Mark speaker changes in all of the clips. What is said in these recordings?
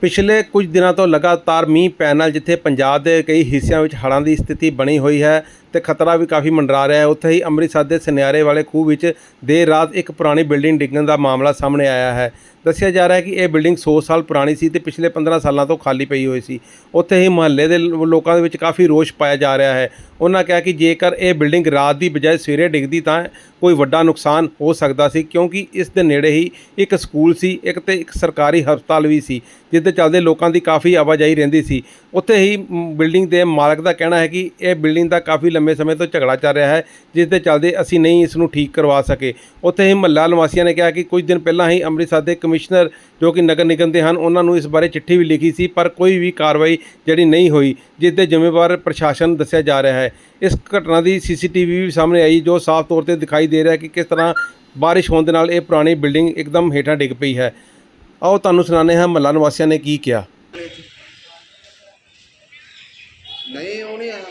Speaker 1: ਪਿਛਲੇ ਕੁਝ ਦਿਨਾਂ ਤੋਂ ਲਗਾਤਾਰ ਮੀਂਹ ਪੈਣ ਨਾਲ ਜਿੱਥੇ ਪੰਜਾਬ ਦੇ ਕਈ ਹਿੱਸਿਆਂ ਵਿੱਚ ਹੜ੍ਹਾਂ ਦੀ ਸਥਿਤੀ ਬਣੀ ਹੋਈ ਹੈ ਤੇ ਖਤਰਾ ਵੀ ਕਾਫੀ ਮੰਡਰਾ ਰਿਹਾ ਹੈ, ਉੱਥੇ ਹੀ ਅੰਮ੍ਰਿਤਸਰ ਦੇ ਸੁਨਿਆਰੇ ਵਾਲੇ ਖੂਹ ਵਿੱਚ ਦੇਰ ਰਾਤ ਇੱਕ ਪੁਰਾਣੀ ਬਿਲਡਿੰਗ ਡਿੱਗਣ ਦਾ ਮਾਮਲਾ ਸਾਹਮਣੇ ਆਇਆ ਹੈ। ਦੱਸਿਆ ਜਾ ਰਿਹਾ ਹੈ ਕਿ ਇਹ ਬਿਲਡਿੰਗ 100 ਸਾਲ ਪੁਰਾਣੀ ਸੀ ਤੇ ਪਿਛਲੇ 15 ਸਾਲਾਂ ਤੋਂ ਖਾਲੀ ਪਈ ਹੋਈ ਸੀ। ਉੱਥੇ ਹੀ ਮੁਹੱਲੇ ਦੇ ਲੋਕਾਂ ਦੇ ਵਿੱਚ ਕਾਫੀ ਰੋਸ਼ ਪਾਇਆ ਜਾ ਰਿਹਾ ਹੈ। ਉਹਨਾਂ ਕਿਹਾ ਕਿ ਜੇਕਰ ਇਹ ਬਿਲਡਿੰਗ ਰਾਤ ਦੀ ਬਜਾਏ ਸਵੇਰੇ ਡਿੱਗਦੀ ਤਾਂ ਕੋਈ ਵੱਡਾ ਨੁਕਸਾਨ ਹੋ ਸਕਦਾ ਸੀ, ਕਿਉਂਕਿ ਇਸ ਦੇ ਨੇੜੇ ਹੀ ਇੱਕ ਸਕੂਲ ਸੀ, ਇੱਕ ਤੇ ਇੱਕ ਸਰਕਾਰੀ ਹਸਪਤਾਲ ਵੀ ਸੀ, ਜਿਸ ਦੇ ਚੱਲਦੇ ਲੋਕਾਂ ਦੀ ਕਾਫੀ ਆਵਾਜਾਈ ਰਹਿੰਦੀ ਸੀ। ਉੱਥੇ ਹੀ ਬਿਲਡਿੰਗ ਦੇ ਮਾਲਕ ਦਾ ਕਹਿਣਾ ਹੈ ਕਿ ਇਹ ਬਿਲਡਿੰਗ ਦਾ ਕਾਫੀ ਲੰਮੇ ਸਮੇਂ ਤੋਂ ਝਗੜਾ ਚੱਲ ਰਿਹਾ ਹੈ, ਜਿਸ ਦੇ ਚੱਲਦੇ ਅਸੀਂ ਨਹੀਂ ਇਸ ਨੂੰ ਠੀਕ ਕਰਵਾ ਸਕੇ। ਉੱਥੇ ਹੀ ਮਹੱਲਾ ਨਿਵਾਸੀਆਂ ਨੇ ਕਿਹਾ ਕਿ ਕੁਝ ਦਿਨ ਪਹਿਲਾਂ ਹੀ ਅੰਮ੍ਰਿਤਸਰ ਦੇ ਕਮਿਸ਼ਨਰ ਜੋ ਕਿ ਨਗਰ ਨਿਗਮ ਦੇ ਹਨ, ਉਹਨਾਂ ਨੂੰ ਇਸ ਬਾਰੇ ਚਿੱਠੀ ਵੀ ਲਿਖੀ ਸੀ, ਪਰ ਕੋਈ ਵੀ ਕਾਰਵਾਈ ਜਿਹੜੀ ਨਹੀਂ ਹੋਈ, ਜਿਸ ਦੇ ਜ਼ਿੰਮੇਵਾਰ ਪ੍ਰਸ਼ਾਸਨ ਦੱਸਿਆ ਜਾ ਰਿਹਾ ਹੈ। ਇਸ ਘਟਨਾ ਦੀ ਸੀਸੀਟੀਵੀ ਵੀ ਸਾਹਮਣੇ ਆਈ, ਜੋ ਸਾਫ਼ ਤੌਰ ਤੇ ਦਿਖਾਈ ਦੇ ਰਿਹਾ ਹੈ ਕਿ ਕਿਸ ਤਰ੍ਹਾਂ ਬਾਰਿਸ਼ ਹੋਣ ਦੇ ਨਾਲ ਇਹ ਪੁਰਾਣੀ ਬਿਲਡਿੰਗ ਇੱਕਦਮ ਹੇਠਾਂ ਡਿੱਗ ਪਈ ਹੈ। ਆਓ ਤੁਹਾਨੂੰ ਸੁਣਾਉਂਦੇ ਹਾਂ ਮਹੱਲਾ ਨਿਵਾਸੀਆਂ ਨੇ ਕੀ ਕਿਹਾ।
Speaker 2: ਨਹੀਂ ਉਹ ਨਹੀਂ ਆਇਆ।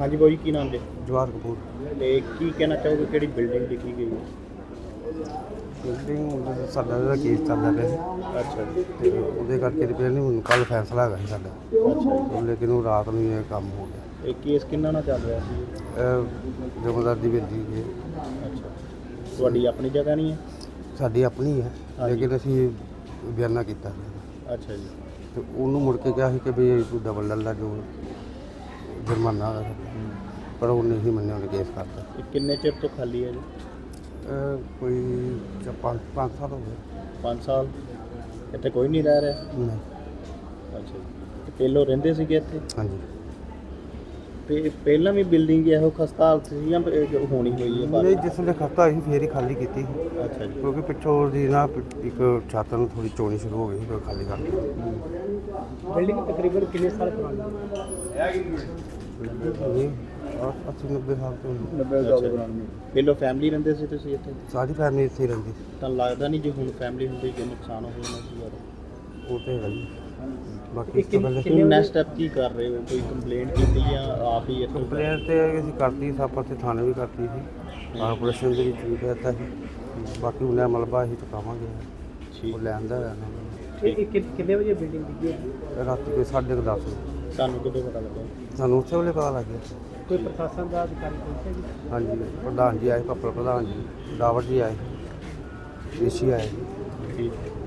Speaker 3: ਹਾਂਜੀ ਬਾਈ ਕੀ ਨਾਮ ਜੀ?
Speaker 4: ਜਵਾਰ ਕਪੂਰ।
Speaker 3: ਤੇ ਕੀ ਕਹਿਣਾ ਚਾਹੋਗੇ ਕਿਹੜੀ ਬਿਲਡਿੰਗ ਡਿੱਗੀ ਗਈ ਹੈ?
Speaker 4: ਬਿਲਡਿੰਗ ਸਾਡਾ ਜਿਹੜਾ ਕੇਸ ਚੱਲਦਾ ਪਿਆ ਸੀ।
Speaker 3: ਅੱਛਾ
Speaker 4: ਤੇ ਉਹਦੇ ਕਰਕੇ ਤੇ ਪਹਿਲੇ ਹੁਣ ਕੱਲ ਫੈਸਲਾ ਹੈਗਾ ਸੀ ਸਾਡਾ।
Speaker 3: ਅੱਛਾ
Speaker 4: ਲੇਕਿਨ ਉਹ ਰਾਤ ਨੂੰ ਇਹ ਕੰਮ ਹੋ ਗਿਆ।
Speaker 3: ਇਹ ਕੇਸ ਕਿੰਨਾ ਨਾਲ ਚੱਲ ਰਿਹਾ ਸੀ?
Speaker 4: ਇਹ ਜਮਦਾਰ ਦੀ ਬੇਦੀ ਹੈ।
Speaker 3: ਅੱਛਾ। ਤੁਹਾਡੀ ਆਪਣੀ ਜਗ੍ਹਾ ਨਹੀਂ ਹੈ?
Speaker 4: ਸਾਡੀ ਆਪਣੀ ਹੈ। ਲੇਕਿਨ ਅਸੀਂ ਬਿਆਨਾ ਕੀਤਾ
Speaker 3: ਅੱਛਾ ਜੀ।
Speaker 4: ਤੇ ਉਹਨੂੰ ਮੁੜ ਕੇ ਕਿਹਾ ਸੀ ਕਿ ਵੀ ਡਬਲ ਲੈ ਲਾ ਜੋ ਜੁਰਮਾਨਾ ਹੈ ਪਰ ਉਹ ਨਹੀਂ ਮੰਨਿਆ ਉਹਨੇ ਕੇਸ ਕਰਤਾ।
Speaker 3: ਇਹ ਕਿੰਨੇ ਚਿਰ ਤੋਂ ਖਾਲੀ ਹੈ ਜੀ?
Speaker 4: ਕੋਈ ਚ- ਪੰਜ ਪੰਜ ਸਾਲ ਹੋ ਗਏ।
Speaker 3: 5 ਸਾਲ? ਇੱਥੇ ਕੋਈ ਨਹੀਂ ਰਹਿ ਰਿਹਾ?
Speaker 4: ਨਹੀਂ।
Speaker 3: ਅੱਛਾ ਜੀ। ਤੇ ਪਹਿਲੋਂ ਰਹਿੰਦੇ ਸੀਗੇ ਇੱਥੇ?
Speaker 4: ਹਾਂਜੀ।
Speaker 3: ਤੇ ਪਹਿਲਾਂ ਵੀ ਬਿਲਡਿੰਗ ਇਹੋ ਖਸਤਾ ਹਾਲਤ ਸੀ ਜਾਂ ਇਹ ਜੋ ਹੋਣੀ ਹੋਈ ਹੈ ਬਾਅਦ
Speaker 4: ਨਹੀਂ? ਜਿਸ ਵੇਲੇ ਖਸਤਾ ਸੀ ਫੇਰ ਹੀ ਖਾਲੀ ਕੀਤੀ ਸੀ।
Speaker 3: ਅੱਛਾ ਜੀ।
Speaker 4: ਕਿਉਂਕਿ ਪਿੱਛੋਂ ਦੀ ਨਾ ਪ- ਇੱਕ ਛੱਤ ਨੂੰ ਥੋੜੀ ਚੋਣੀ ਸ਼ੁਰੂ ਹੋ ਗਈ ਸੀ ਫਿਰ ਖਾਲੀ ਕਰ ਦਿੱਤੀ
Speaker 3: ਬਿਲਡਿੰਗ ਤਕਰੀਬਨ ਕਿੰਨੇ ਸਾਲ ਪੁਰਾਣੀ?
Speaker 4: ਨਹੀਂ 80 90 ਸਾਲ ਤੋਂ
Speaker 3: ਹੈ ਪਹਿਲੋਂ ਫੈਮਿਲੀ ਰਹਿੰਦੇ ਸੀ ਤੁਸੀਂ ਇੱਥੇ?
Speaker 4: ਸਾਰੀ ਫੈਮਿਲੀ ਇੱਥੇ ਹੀ ਰਹਿੰਦੀ ਸੀ।
Speaker 3: ਤਾਂ ਲੱਗਦਾ ਨਹੀਂ ਜੇ ਹੁਣ ਫੈਮਿਲੀ ਹੁੰਦੀ ਜੇ ਨੁਕਸਾਨ ਹੋ ਜਾਣਾ ਸੀ ਯਾਰ
Speaker 4: ਉਹ ਤੇ ਹੈਗਾ ਜੀ ਬਾਕੀ ਇਸ ਤੋਂ ਪਹਿਲੇ
Speaker 3: ਨੈਕਸਟ ਸਟੈਪ ਕੀ ਕਰ ਰਹੇ ਹੋ? ਕੋਈ ਕੰਪਲੇਂਟ ਕੀਤੀ ਜਾਂ ਆਪ ਹੀ ਇੱਥੇ
Speaker 4: ਕੰਪਲੇਂਟ ਤੇ ਅਸੀਂ ਕਰਤੀ ਸੀ ਆਪਾਂ ਤੇ ਥਾਣੇ ਵੀ ਕਰਤੀ ਸੀ। ਕਾਰਪੋਰੇਸ਼ਨ ਦੇ ਵਿੱਚ ਵੀ ਕਹਿਤਾ ਸੀ। ਬਾਕੀ ਉਹਨੇ ਮਲਬਾ ਅਸੀਂ ਚੁਕਾਵਾਂਗੇ।
Speaker 3: ਠੀਕ।
Speaker 4: ਉਹ ਲੈਂਦਾ ਹੈ
Speaker 3: ਇਹ ਕਿੰਨੇ ਵਜੇ ਬਿਲਡਿੰਗ ਡਿੱਗੀ ਹੈ?
Speaker 4: ਰਾਤੀ ਕੋਈ 10:30 ਵਜੇ।
Speaker 3: ਸਾਨੂੰ ਕਿਦੋਂ ਪਤਾ ਲੱਗਾ
Speaker 4: ਸਾਨੂੰ ਉਸੇ ਵੇਲੇ ਪਤਾ ਲੱਗ ਗਿਆ।
Speaker 3: ਕੋਈ ਪ੍ਰਸ਼ਾਸਨ ਦਾ ਅਧਿਕਾਰੀ ਪਹੁੰਚਿਆ ਜੀ?
Speaker 4: ਹਾਂਜੀ ਪ੍ਰਧਾਨ ਜੀ ਆਏ ਪੱਪਲ ਪ੍ਰਧਾਨ ਜੀ। ਡਾਵਰ ਜੀ ਆਏ। ਏਸ਼ੀ ਆਏ।
Speaker 3: ਠੀਕ।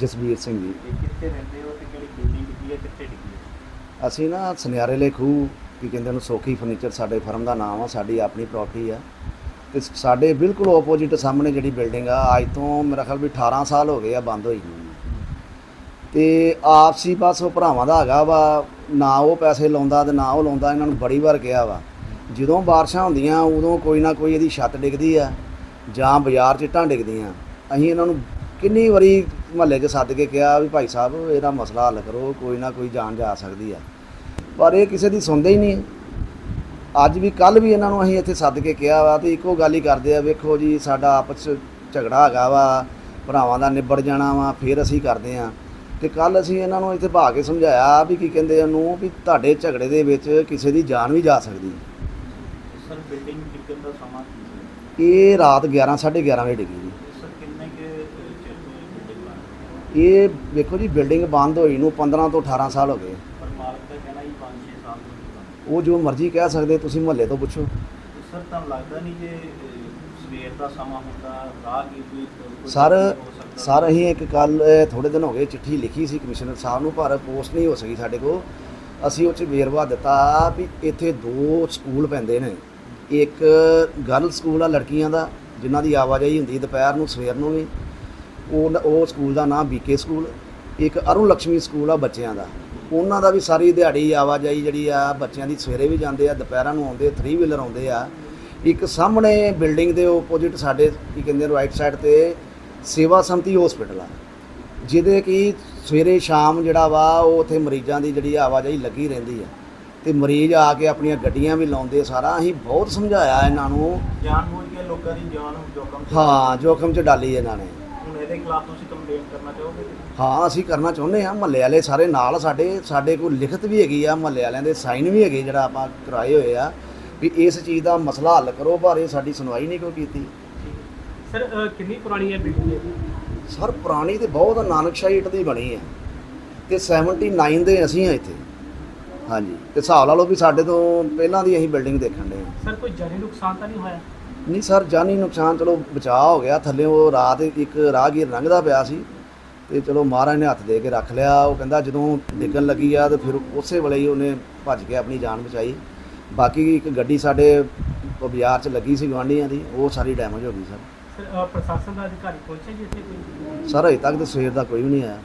Speaker 2: ਜਸਵੀਰ ਸਿੰਘ ਜੀ।
Speaker 3: ਇਹ ਕਿੱਥੇ ਰਹਿੰਦੇ ਹੋ ਤੇ ਕਿਹੜੀ ਬਿਲਡਿੰਗ ਡਿੱਗੀ ਹੈ ਕਿੱਥੇ ਡਿੱਗੀ ਹੈ?
Speaker 2: ਅਸੀਂ ਨਾ ਸੁਨਿਆਰੇ ਲੈ ਖੂਹ ਕੀ ਕਹਿੰਦੇ ਨੂੰ ਸੋਖੀ ਫਰਨੀਚਰ ਸਾਡੇ ਫਰਮ ਦਾ ਨਾਮ ਆ ਸਾਡੀ ਆਪਣੀ ਪ੍ਰਾਪਰਟੀ ਆ। ਤੇ ਸਾਡੇ ਬਿਲਕੁਲ ਆਪੋਜ਼ਿਟ ਸਾਹਮਣੇ ਜਿਹੜੀ ਬਿਲਡਿੰਗ ਆ ਅੱਜ ਤੋਂ ਮੇਰਾ ਖਿਆਲ ਵੀ 18 ਸਾਲ ਹੋ ਗਏ ਆ ਬੰਦ ਹੋਈ ਨੂੰ। ਤੇ ਆਪਸੀ ਬਸ ਉਹ ਭਰਾਵਾਂ ਦਾ ਹੈਗਾ ਵਾ ਨਾ ਉਹ ਪੈਸੇ ਲਾਉਂਦਾ ਤੇ ਨਾ ਉਹ ਲਾਉਂਦਾ ਇਹਨਾਂ ਨੂੰ ਬੜੀ ਵਾਰ ਕਿਹਾ ਵਾ। ਜਦੋਂ ਬਾਰਿਸ਼ਾਂ ਹੁੰਦੀਆਂ ਉਦੋਂ ਕੋਈ ਨਾ ਕੋਈ ਇਹਦੀ ਛੱਤ ਡਿੱਗਦੀ ਆ ਜਾਂ ਬਾਜ਼ਾਰ 'ਚ ਇੱਟਾਂ ਡਿੱਗਦੀਆਂ। ਅਸੀਂ ਇਹਨਾਂ ਨੂੰ ਕਿੰਨੀ ਵਾਰੀ ਮਹੱਲੇ 'ਚ ਸੱਦ ਕੇ ਕਿਹਾ ਵੀ ਭਾਈ ਸਾਹਿਬ ਇਹਦਾ ਮਸਲਾ ਹੱਲ ਕਰੋ ਕੋਈ ਨਾ ਕੋਈ ਜਾਨ ਜਾ ਸਕਦੀ ਆ। ਪਰ ਇਹ ਕਿਸੇ ਦੀ ਸੁਣਦੇ ਹੀ ਨਹੀਂ। ਅੱਜ ਵੀ ਕੱਲ ਵੀ ਇਹਨਾਂ ਨੂੰ ਅਸੀਂ ਇੱਥੇ ਸੱਦ ਕੇ ਕਿਹਾ ਵਾ ਤੇ ਇੱਕੋ ਗੱਲ ਹੀ ਕਰਦੇ ਆ ਵੇਖੋ ਜੀ ਸਾਡਾ ਆਪਸ ਝਗੜਾ ਹੈਗਾ ਵਾ ਭਰਾਵਾਂ ਦਾ ਨਿਬੜ ਜਾਣਾ ਵਾ ਫਿਰ ਅਸੀਂ ਕਰਦੇ ਆ। ਤੇ ਕੱਲ ਅਸੀਂ ਇਹਨਾਂ ਨੂੰ ਇੱਥੇ ਭਾ ਕੇ ਸਮਝਾਇਆ ਵੀ ਕੀ ਕਹਿੰਦੇ ਉਹਨੂੰ ਵੀ ਤੁਹਾਡੇ ਝਗੜੇ ਦੇ ਵਿੱਚ ਕਿਸੇ ਦੀ ਜਾਨ ਵੀ ਜਾ ਸਕਦੀ।
Speaker 3: ਸਰ ਬਿਲਡਿੰਗ ਡਿੱਗਣ ਦਾ ਸਮਾਂ
Speaker 2: ਇਹ ਰਾਤ 11 11:30 ਵਜੇ ਡਿੱਗੀ ਜੀ
Speaker 3: ਸਰ ਕਿੰਨੇ ਕੇ ਚਿਰ ਤੋਂ ਬਿਲਡਿੰਗ ਬਣ
Speaker 2: ਇਹ ਵੇਖੋ ਜੀ ਬਿਲਡਿੰਗ ਬੰਦ ਹੋਈ ਨੂੰ 15 ਤੋਂ 18 ਸਾਲ ਹੋ ਗਏ।
Speaker 3: ਪਰ ਮਾਲਕ ਦਾ ਕਹਿਣਾ ਹੀ 5-6 ਸਾਲ ਤੋਂ ਨਹੀਂ ਬਣ
Speaker 2: ਉਹ ਜੋ ਮਰਜ਼ੀ ਕਹਿ ਸਕਦੇ ਤੁਸੀਂ ਮਹੱਲੇ ਤੋਂ ਪੁੱਛੋ।
Speaker 3: ਸਰ ਤੁਹਾਨੂੰ ਲੱਗਦਾ ਨਹੀਂ ਜੇ ਸਵੇਰ ਦਾ ਸਮਾਂ ਹੁੰਦਾ ਰਾਹਗੀਰ ਵੀ ਕੋਈ
Speaker 2: ਸਰ? ਸਰ ਅਸੀਂ ਇੱਕ ਕੱਲ ਥੋੜੇ ਦਿਨ ਹੋ ਗਏ ਚਿੱਠੀ ਲਿਖੀ ਸੀ ਕਮਿਸ਼ਨਰ ਸਾਹਿਬ ਨੂੰ ਪਰ ਪੋਸਟ ਨਹੀਂ ਹੋ ਸਕੀ ਸਾਡੇ ਕੋਲ। ਅਸੀਂ ਉਹ ਚ ਵੇਰਵਾ ਦਿੱਤਾ ਵੀ ਇੱਥੇ ਦੋ ਸਕੂਲ ਪੈਂਦੇ ਨੇ। ਇੱਕ ਗਰਲ ਸਕੂਲ ਆ ਲੜਕੀਆਂ ਦਾ ਜਿਨ੍ਹਾਂ ਦੀ ਆਵਾਜਾਈ ਹੁੰਦੀ ਦੁਪਹਿਰ ਨੂੰ ਸਵੇਰ ਨੂੰ ਵੀ। ਉਹ ਉਹ ਸਕੂਲ ਦਾ ਨਾਮ ਬੀਕੇ ਸਕੂਲ ਇੱਕ ਅਰੁਣ ਲక్ష్ਮੀ ਸਕੂਲ ਆ ਬੱਚਿਆਂ ਦਾ। ਉਹਨਾਂ ਦਾ ਵੀ ਸਾਰੀ ਦਿਹਾੜੀ ਆਵਾਜਾਈ ਜਿਹੜੀ ਆ ਬੱਚਿਆਂ ਦੀ ਸਵੇਰੇ ਵੀ ਜਾਂਦੇ ਆ ਦੁਪਹਿਰਾਂ ਨੂੰ ਆਉਂਦੇ 3 ਵੀਲਰ ਆਉਂਦੇ ਆ। ਇੱਕ ਸਾਹਮਣੇ ਬਿਲਡਿੰਗ ਦੇ ਆਪੋਜ਼ਿਟ ਸਾਡੇ ਕੀ ਕਹਿੰਦੇ ਰਾਈਟ ਸਾਈਡ ਤੇ ਸੇਵਾ ਸੰਮਤੀ ਹਸਪੀਟਲ ਆ। ਜਿਹਦੇ ਕਿ ਸਵੇਰੇ ਸ਼ਾਮ ਜਿਹੜਾ ਵਾ ਉਹ ਉੱਥੇ ਮਰੀਜ਼ਾਂ ਦੀ ਜਿਹੜੀ ਆਵਾਜਾਈ ਲੱਗੀ ਰਹਿੰਦੀ ਆ। ਤੇ ਮਰੀਜ਼ ਆ ਕੇ ਆਪਣੀਆਂ ਗੱਡੀਆਂ ਵੀ ਲਾਉਂਦੇ ਸਾਰਾ। ਅਸੀਂ ਬਹੁਤ ਸਮਝਾਇਆ ਇਹਨਾਂ ਨੂੰ।
Speaker 3: ਜਾਨ ਬੁੱਝ ਕੇ ਲੋਕਾਂ ਦੀ ਜਾਨ ਨੂੰ ਜੋਖਮ
Speaker 2: ਹਾਂ ਜੋਖਮ ਚ ਡਾਲੀ ਇਹਨਾਂ ਨੇ।
Speaker 3: ਇਹਦੇ ਖਿਲਾਫ ਤੁਸੀਂ ਕੰਪਲੇਂਟ ਕਰਨਾ ਚਾਹੋਗੇ
Speaker 2: ਹਾਂ ਅਸੀਂ ਕਰਨਾ ਚਾਹੁੰਦੇ ਹਾਂ। ਮਹੱਲੇ ਵਾਲੇ ਸਾਰੇ ਨਾਲ ਸਾਡੇ ਸਾਡੇ ਕੋਲ ਲਿਖਤ ਵੀ ਹੈਗੀ ਆ ਮਹੱਲੇ ਵਾਲਿਆਂ ਦੇ ਸਾਈਨ ਵੀ ਹੈਗੇ ਜਿਹੜਾ ਆਪਾਂ ਕਰਾਏ ਹੋਏ ਆ ਵੀ ਇਸ ਚੀਜ਼ ਦਾ ਮਸਲਾ ਹੱਲ ਕਰੋ ਪਰ ਇਹ ਸਾਡੀ ਸੁਣਵਾਈ ਨਹੀਂ ਕੋਈ ਕੀਤੀ।
Speaker 5: ਸਰ ਕਿੰਨੀ ਪੁਰਾਣੀ ਹੈ ਬਿਲਡਿੰਗ
Speaker 2: ਸਰ ਪੁਰਾਣੀ ਤੇ ਬਹੁਤ ਨਾਨਕਸ਼ਾਹੀ ਇੱਟ ਦੀ ਬਣੀ ਹੈ। ਤੇ 79 ਦੇ ਅਸੀਂ ਆ ਇੱਥੇ। ਹਾਂਜੀ। ਤੇ ਹਿਸਾਬ ਲਾ ਲਓ ਵੀ ਸਾਡੇ ਤੋਂ ਪਹਿਲਾਂ ਦੀ ਅਸੀਂ ਬਿਲਡਿੰਗ ਦੇਖਣ ਦੇ
Speaker 5: ਸਰ ਕੋਈ ਜਾਨੀ ਨੁਕਸਾਨ ਤਾਂ ਨਹੀਂ ਹੋਇਆ?
Speaker 2: ਨਹੀਂ ਸਰ ਜਾਨੀ ਨੁਕਸਾਨ ਚਲੋ ਬਚਾਅ ਹੋ ਗਿਆ। ਥੱਲੇ ਉਹ ਰਾਤ ਇੱਕ ਰਾਹਗੀਰ ਲੰਘਦਾ ਪਿਆ ਸੀ ਤੇ ਚਲੋ ਮਹਾਰਾਜ ਨੇ ਹੱਥ ਦੇ ਕੇ ਰੱਖ ਲਿਆ। ਉਹ ਕਹਿੰਦਾ ਜਦੋਂ ਡਿੱਗਣ ਲੱਗੀ ਆ ਤੇ ਫਿਰ ਉਸੇ ਵੇਲੇ ਹੀ ਉਹਨੇ ਭੱਜ ਕੇ ਆਪਣੀ ਜਾਨ ਬਚਾਈ। ਬਾਕੀ ਇੱਕ ਗੱਡੀ ਸਾਡੇ ਬਾਜ਼ਾਰ 'ਚ ਲੱਗੀ ਸੀ ਗਵਾਂਢੀਆਂ ਦੀ ਉਹ ਸਾਰੀ ਡੈਮੇਜ ਹੋ ਗਈ ਸਰ।
Speaker 5: ਸਰ ਅ, ਪ੍ਰਸ਼ਾਸਨ ਦਾ ਅਧਿਕਾਰੀ ਪਹੁੰਚਿਆ ਜੀ ਇੱਥੇ ਕੋਈ?
Speaker 2: ਸਰ ਅਜੇ ਤੱਕ ਤਾਂ ਸਵੇਰ ਦਾ ਕੋਈ ਵੀ ਨਹੀਂ ਆਇਆ।